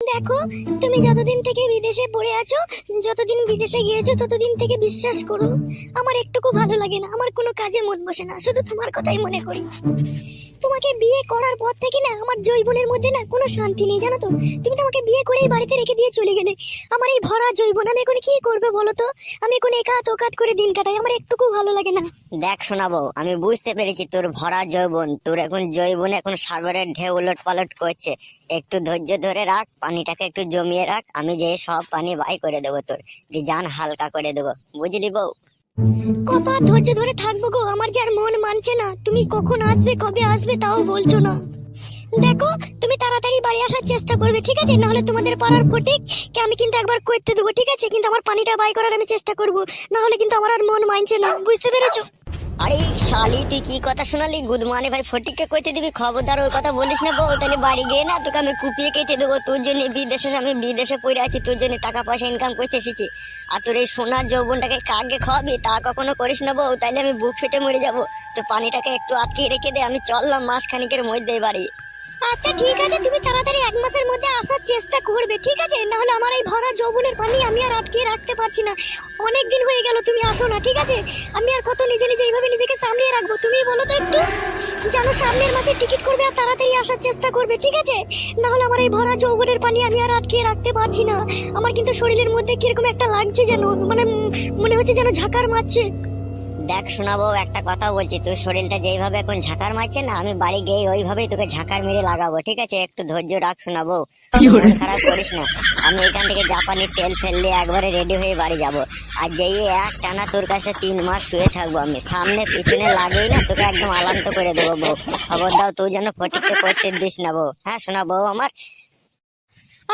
দেখো, তুমি যতদিন থেকে বিদেশে পড়ে আছো, যতদিন বিদেশে গিয়েছো, ততদিন থেকে বিশ্বাস করো। আমার একটুকু ভালো লাগে না, আমার কোনো কাজে মন বসে না, শুধু তোমার কথাই মনে করি। তোমাকে বিয়ে করার পর থেকে না আমার জৈবনের মধ্যে না কোনো শান্তি নেই, জানো তো? তুমি তো আমাকে বিয়ে করেই বাড়িতে রেখে দিয়ে চলে গেলে। আমার এই ভরা জৈবন আমি এখন কি করবে বলো তো? আমি এখন একাত ওকাত করে দিন কাটাই, আমার একটুকু ভালো লাগে না। দেখ শোনাবো, আমি বুঝতে পেরেছি তোর ভরা জৈবন তোর এখন জৈবন এখন সাগরের ঢেউ উলট পালট করছে। একটু ধৈর্য ধরে রাখ, পানিটাকে একটু জমিয়ে রাখ, আমি যে সব পানি বাই করে দেবো তোর জান হালকা করে দেবো, বুঝলি বউ? কত আর ধৈর্য ধরে থাকব গো? আমার যার মন মানছে না। তুমি কখন আসবে, কবে আসবে তাও বলছো না। দেখো, তুমি তাড়াতাড়ি বাড়ি আসার চেষ্টা করবে, ঠিক আছে? নাহলে তোমাদের পাড়ার ফটিক, কে আমি কিন্তু একবার করতে দেবো, ঠিক আছে? কিন্তু আমার পানিটা বাই করার আমি চেষ্টা করব। নাহলে কিন্তু আমার আর মন মানছে না। বুঝতে পেরেছ? আরে শালি তুই কি কথা শোনালি? গুদমানি ভাই, ফটিককে কইতে দিবি খবরদার ওই কথা বলিস না বউ তাহলে বাড়ি গিয়ে না তোকে আমি কুপিয়ে কেটে দেবো। তোর জন্য বিদেশে, আমি বিদেশে পড়ে আছি, তোর জন্য টাকা পয়সা ইনকাম করতে এসেছি। আর তোর এই সোনার যৌবনটাকে কাকে খাওয়াবি? তা কখনো করিস না বউ তাহলে আমি বুক ফেটে মরে যাব। তো পানিটাকে একটু আটকে রেখে দে, আমি চললাম মাস খানিকের মধ্যে বাড়ি। আচ্ছা ঠিক আছে, তুমি তাড়াতাড়ি এক মাসের মধ্যে আসার চেষ্টা করবে, ঠিক আছে? নাহলে আমার এই ভরা যৌবনের পানি আমি আর আটকে রাখতে পারছি না। অনেক দিন হয়ে গেল, তুমি আসো না, ঠিক আছে? আমি আর কত নিজে নিজে এইভাবে নিজেকে সামলিয়ে রাখব তুমি বলো তো একটু। জানো, সামনের মাসে টিকিট করবে আর তাড়াতাড়ি আসার চেষ্টা করবে, ঠিক আছে? নাহলে আমার এই ভরা যৌবনের পানি আমি আর আটকে রাখতে পারছি না। আমার কিন্তু শরীরের মধ্যে কীরকম একটা লাগছে যেন মানে মনে হচ্ছে যেন ঝাকার মারছে। দেখ শোনাবো একটা কথা বলছি তোর শরীরটা যেইভাবে এখন ঝাঁকার মারছে না আমি বাড়ি গিয়ে ওইভাবেই তোকে ঝাঁকার মেরে লাগাবো ঠিক আছে? একটু ধৈর্য রাখ শোনাবো খারাপ করিস না। আমি এখান থেকে জাপানি তেল ফেললে একবারে রেডি হয়ে বাড়ি যাব। আর যেই এক টানা তোর কাছে তিন মাস শুয়ে থাকব আমি সামনে পিছনে লাগেই না তোকে একদম আলান্ত করে দেবো বউ। খবর দাও তুই যেন ফটিককে করতে দিস না বউ। হ্যাঁ শোনাবো আমার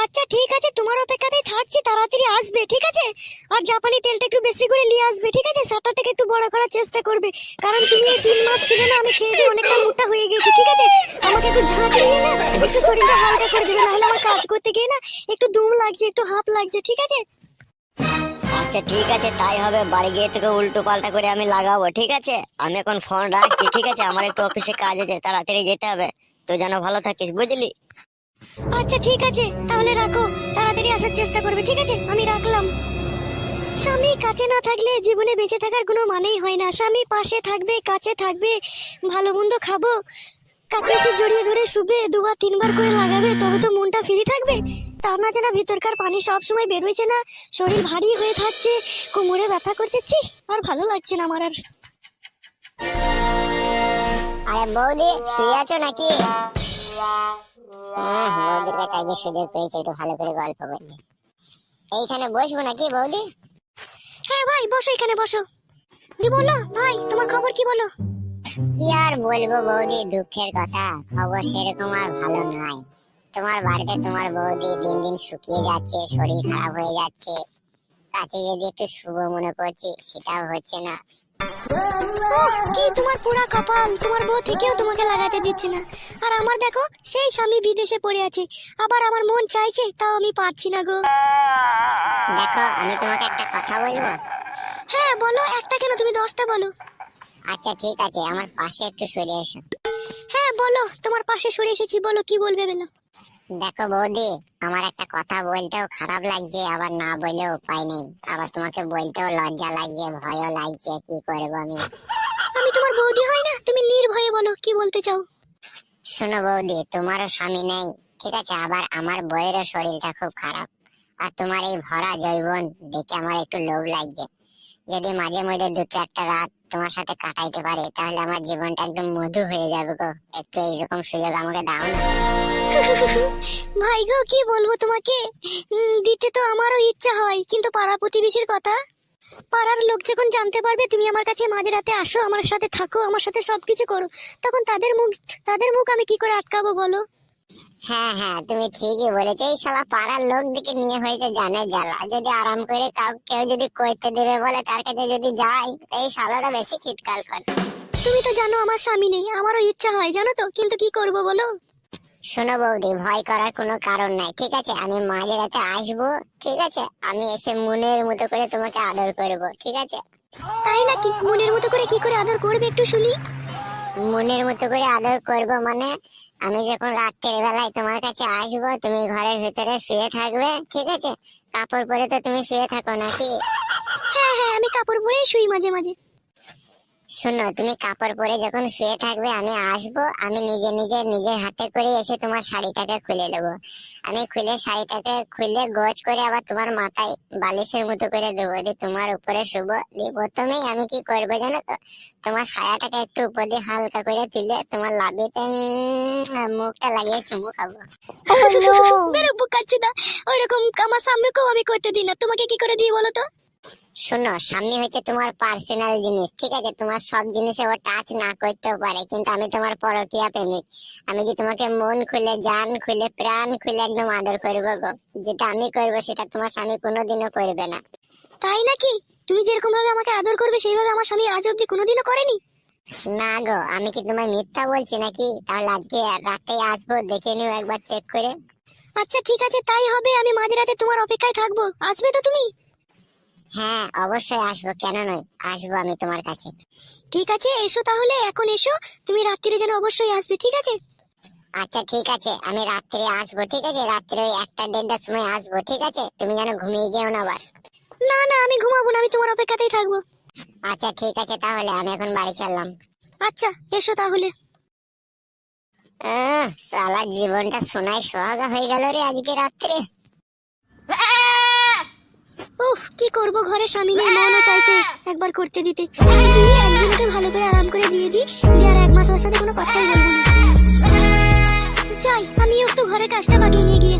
আচ্ছা ঠিক আছে, তোমার অপেক্ষাতেই থাকছি, তাড়াতাড়ি আসবে, ঠিক আছে? আর জাপানি তেলটা একটু বেশি করে নিয়ে আসবে, ঠিক আছে? সাটাটাকে একটু বড় করার চেষ্টা করবে, কারণ তুমি এই তিন মাস ছিলে না, আমি খেয়ে দিয়ে অনেকটা মোটা হয়ে গেছি ঠিক আছে? আমাকে একটু ঝাঁক দিয়ে না, একটু শরীরটা হালকা করে দেবে, নাহলে আমার কাজ করতে গিয়ে না, একটু দুম লাগছে, একটু হাঁপ লাগছে, ঠিক আছে? আচ্ছা ঠিক আছে, তাই হবে, বাড়ি গিয়ে থেকে উল্টো পাল্টা করে আমি লাগাবো, ঠিক আছে? আমি এখন ফোন রাখছি, ঠিক আছে? আমার একটু অফিসে কাজ আছে, তাড়াতাড়ি যেতে হবে। তো যেন ভালো থাকিস, বুঝলি? আচ্ছা ঠিক আছে। তাহলে রাখো। তাড়াতাড়ি আসার চেষ্টা করবে, ঠিক আছে? আমি রাখলাম। স্বামী কাছে না থাকলে জীবনে বেঁচে থাকার কোনো মানেই হয় না। স্বামী পাশে থাকবে, কাছে থাকবে, ভালো মন্দ খাব। কাছে এসে জড়িয়ে ধরে শুবে, দুবার, তিনবার করে লাগাবে, তবে তো মনটা ফ্রি থাকবে। তার না জানা ভিতরকার পানি সব সময় বেরোচ্ছে না। শরীর ভারী হয়ে থাকছে, কোমরে ব্যথা করতেছি আর ভালো লাগছে না আমার আর। আরে বৌদি, শুয়ে আছো নাকি? হ্যাঁ বৌদির কাছে আগে সুযোগ পেয়েছে একটু ভালো করে গল্প করলে এইখানে বসবো নাকি বৌদি? হ্যাঁ ভাই বসো এখানে বসো। দি বলো ভাই তোমার খবর কি বলো? কি আর বলব বৌদি দুঃখের কথা খবর সেরকম আর ভালো নয়। তোমার বাড়িতে তোমার বৌদি দিন দিন শুকিয়ে যাচ্ছে শরীর খারাপ হয়ে যাচ্ছে। কাছে যদি একটু শুভ মনে করছি সেটাও হচ্ছে না। কি তোমার পুরা কপাল। তোমার বউ থেকেও তোমাকে লাগাতে দিচ্ছে না। আর আমার দেখো সেই স্বামী বিদেশে পড়ে আছে। আবার আমার মন চাইছে তাও আমি পারছি না গো। দেখো আমি তোমাকে একটা কথা বলব? হ্যাঁ বলো একটা কেন? তুমি দশটা বলো। আচ্ছা ঠিক আছে আমার পাশে একটু সরে এসো। হ্যাঁ বলো তোমার পাশে সরে এসেছি বলো কি বলবে বলো। দেখো বৌদি আমার একটা কথা বলতেও খারাপ লাগছে আবার না বলেও উপায় নেই। আবার তোমাকে বলতেও লজ্জা লাগছে ভয়ও লাগছে কি করব আমি? আমি তোমার বৌদি হয় না তুমি নির্ভয়ে বলো কি বলতে চাও? শোনো বৌদি তোমারও স্বামী নেই ঠিক আছে? আবার আমার বইয়েরও শরীরটা খুব খারাপ আর তোমার এই ভরা জৈবন দেখে আমার একটু লোভ লাগছে। যদি মাঝে মধ্যে দুটো একটা রাত তোমার সাথে কাটাইতে পারে তাহলে আমার জীবনটা একদম মধু হয়ে যাবে গো। একটু এইরকম সুযোগ আমাকে দাও না। ভাই গো কি বলব তোমাকে? দিতে তো আমারও ইচ্ছা হয় কিন্তু পাড়া প্রতিবেশীর কথা? পাড়ার লোক যখন জানতে পারবে তুমি আমার কাছে মাঝরাতে আসো আমার সাথে থাকো আমার সাথে সবকিছু করো তখন তাদের মুখ তাদের মুখ আমি কি করে আটকাবো বলো? হ্যাঁ হ্যাঁ তুমি ঠিকই বলেছ। এই শালা পাড়ার লোক দিকে নিয়ে হয়েছে জানে জ্বালা। যদি আরাম করে কাউ কেউ যদি কইতে দেবে বলে তার কাছে যদি যাই এই শালাটা বেশি খিটকাল করে। তুমি তো জানো আমার স্বামী নেই আমারও ইচ্ছা হয় জানো তো? কিন্তু কি করব বলো? শোনো বৌদি ভয় করার কোনো কারণ নাই ঠিক আছে? আমি মাঝে রাতে আসব ঠিক আছে? আমি এসে মনের মতো করে তোমাকে আদর করব ঠিক আছে? তাই নাকি? মনের মতো করে কি করে আদর করবে একটু শুনি? মনের মতো করে আদর করব মানে আমি যখন রাত্রের বেলায় তোমার কাছে আসব তুমি ঘরের ভিতরে শুয়ে থাকবে ঠিক আছে? কাপড় পরে তো তুমি শুয়ে থাকো নাকি? হ্যাঁ হ্যাঁ আমি কাপড় পরেই শুই মাঝে মাঝে। শোনো তুমি কাপড় পরে যখন শুয়ে থাকবে আমি আসব আমি নিজে নিজে নিজের হাতে করে এসে তোমার শাড়িটাকে খুলে নেব। আমি খুলে শাড়িটাকে খুলে গোছ করে আবার তোমার মাথায় বালিশের মতো করে দেবো দিয়ে তোমার উপরে শুভ দিয়ে প্রথমেই আমি কি করব জানো তো? তোমার সায়াটাকে একটু উপর দিয়ে হালকা করে তুলে তোমার লাভিতে মুখটা লাগিয়ে চুমু খাব। বেরো বুকাচ্ছি না। ওইরকম আমার সামনেকেও আমি করতে দিই না। তোমাকে কি করে দিই বলো তো? শোনো সামনে হচ্ছে তোমার পার্সোনাল জিনিস ঠিক আছে? তোমার সব জিনিসে ও টাচ না করতেও পারে কিন্তু আমি তোমার পরকিয়া প্রেমিক। আমি যে তোমাকে মন খুলে জান খুলে প্রাণ খুলে একদম আদর করব গো? যেটা আমি করব সেটা তোমার স্বামী কোনোদিনও করবে না। তাই নাকি? তুমি যেরকম ভাবে আমাকে আদর করবে সেইভাবে আমার স্বামী আজ অব্দি কোনোদিনও করেনি? না গো আমি কি তোমার মিথ্যা বলছি নাকি? তাহলে আজকে রাতে আসব দেখে নিও একবার চেক করে। আচ্ছা ঠিক আছে তাই হবে আমি মাঝরাতে তোমার অপেক্ষায় থাকব। আসবে তো তুমি? হ্যাঁ অবশ্যই আসব কেন নয়? আসব আমি তোমার কাছে। ঠিক আছে এসো তাহলে এখন এসো। তুমি রাত্রিরে যেন অবশ্যই আসবে ঠিক আছে? আচ্ছা ঠিক আছে আমি রাত্রে আসব ঠিক আছে? রাত্রে ওই একটা দেড়টার সময় আসব ঠিক আছে? তুমি যেন ঘুমিয়ে গেও না আবার। না না আমি ঘুমাবো না আমি তোমার অপেক্ষাতেই থাকব। আচ্ছা ঠিক আছে তাহলে আমি এখন বাড়ি চললাম। আচ্ছা এসো তাহলে। আহ, সালা জীবনটা সোনায় সোহাগা হয়ে গেল রে আজকে রাত্রে। উফ, কি করব ঘরে স্বামী নেই, মনও চাইছে একবার করতে দিতে। একদিনকে ভালো করে আরাম করে দিয়ে দিই, দিয়ে আর এক মাস ওর সাথে কোনো কথাই বলব না। যাই, আমিও একটু ঘরের কাজটা বাগিয়ে নিয়ে গিয়ে